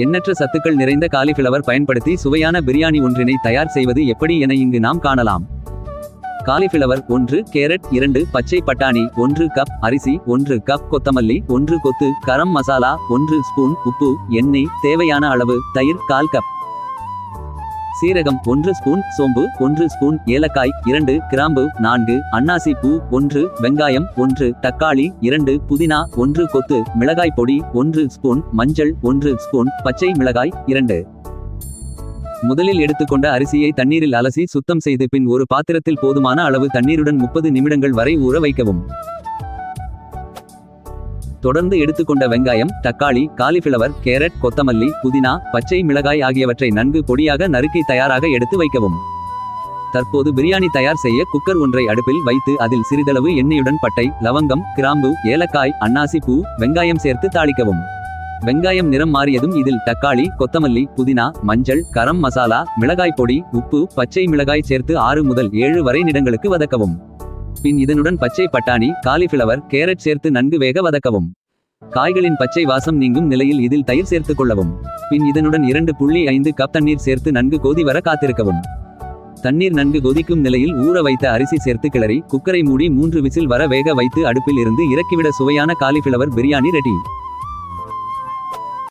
எண்ணற்ற சத்துக்கள் நிறைந்த காலிஃபிளவர் பயன்படுத்தி சுவையான பிரியாணி ஒன்றினை தயார் செய்வது எப்படி என இங்கு நாம் காணலாம். காலிஃபிளவர் ஒன்று கேரட் இரண்டு பச்சை பட்டாணி ஒன்று கப் அரிசி ஒன்று கப் கொத்தமல்லி ஒன்று கொத்து கரம் மசாலா ஒன்று ஸ்பூன் உப்பு எண்ணெய் தேவையான அளவு தயிர் கால் கப். சீரகம் ஒன்று ஸ்பூன் சோம்பு ஒன்று ஸ்பூன் ஏலக்காய் இரண்டு கிராம்பு நான்கு அன்னாசி பூ ஒன்று வெங்காயம் ஒன்று தக்காளி இரண்டு புதினா ஒன்று கொத்து மிளகாய் பொடி ஒன்று ஸ்பூன் மஞ்சள் ஒன்று ஸ்பூன் பச்சை மிளகாய் இரண்டு. முதலில் எடுத்துக்கொண்ட அரிசியை தண்ணீரில் அலசி சுத்தம் செய்து பின் ஒரு பாத்திரத்தில் போதுமான அளவு தண்ணீருடன் முப்பது நிமிடங்கள் வரை ஊற வைக்கவும். தொடர்ந்து எடுத்துக்கொண்ட வெங்காயம் தக்காளி காலிஃபிளவர் கேரட் கொத்தமல்லி புதினா பச்சை மிளகாய் ஆகியவற்றை நன்கு பொடியாக நறுக்கி தயாராக எடுத்து வைக்கவும். தற்போது பிரியாணி தயார் செய்ய குக்கர் ஒன்றை அடுப்பில் வைத்து அதில் சிறிதளவு எண்ணெயுடன் பட்டை லவங்கம் கிராம்பு ஏலக்காய் அன்னாசி பூ வெங்காயம் சேர்த்து தாளிக்கவும். வெங்காயம் நிறம் மாறியதும் இதில் தக்காளி கொத்தமல்லி புதினா மஞ்சள் கரம் மசாலா மிளகாய் பொடி உப்பு பச்சை மிளகாய் சேர்த்து ஆறு முதல் ஏழு வரை நிடங்களுக்கு வதக்கவும். பின் இதனுடன் பச்சை பட்டாணி காலிஃபிளவர் கேரட் சேர்த்து நன்கு வேக வதக்கவும். காய்களின் பச்சை வாசம் நீங்கும் நிலையில் இதில் தயிர் சேர்த்துக் கொள்ளவும். பின் இதனுடன் இரண்டு புள்ளி ஐந்து கப் தண்ணீர் சேர்த்து நன்கு கொதி வர காத்திருக்கவும். தண்ணீர் நன்கு கொதிக்கும் நிலையில் ஊற வைத்த அரிசி சேர்த்து கிளறி குக்கரை மூடி மூன்று விசில் வர வேக வைத்து அடுப்பில் இருந்து இறக்கிவிட சுவையான காலிஃபிளவர் பிரியாணி ரெடி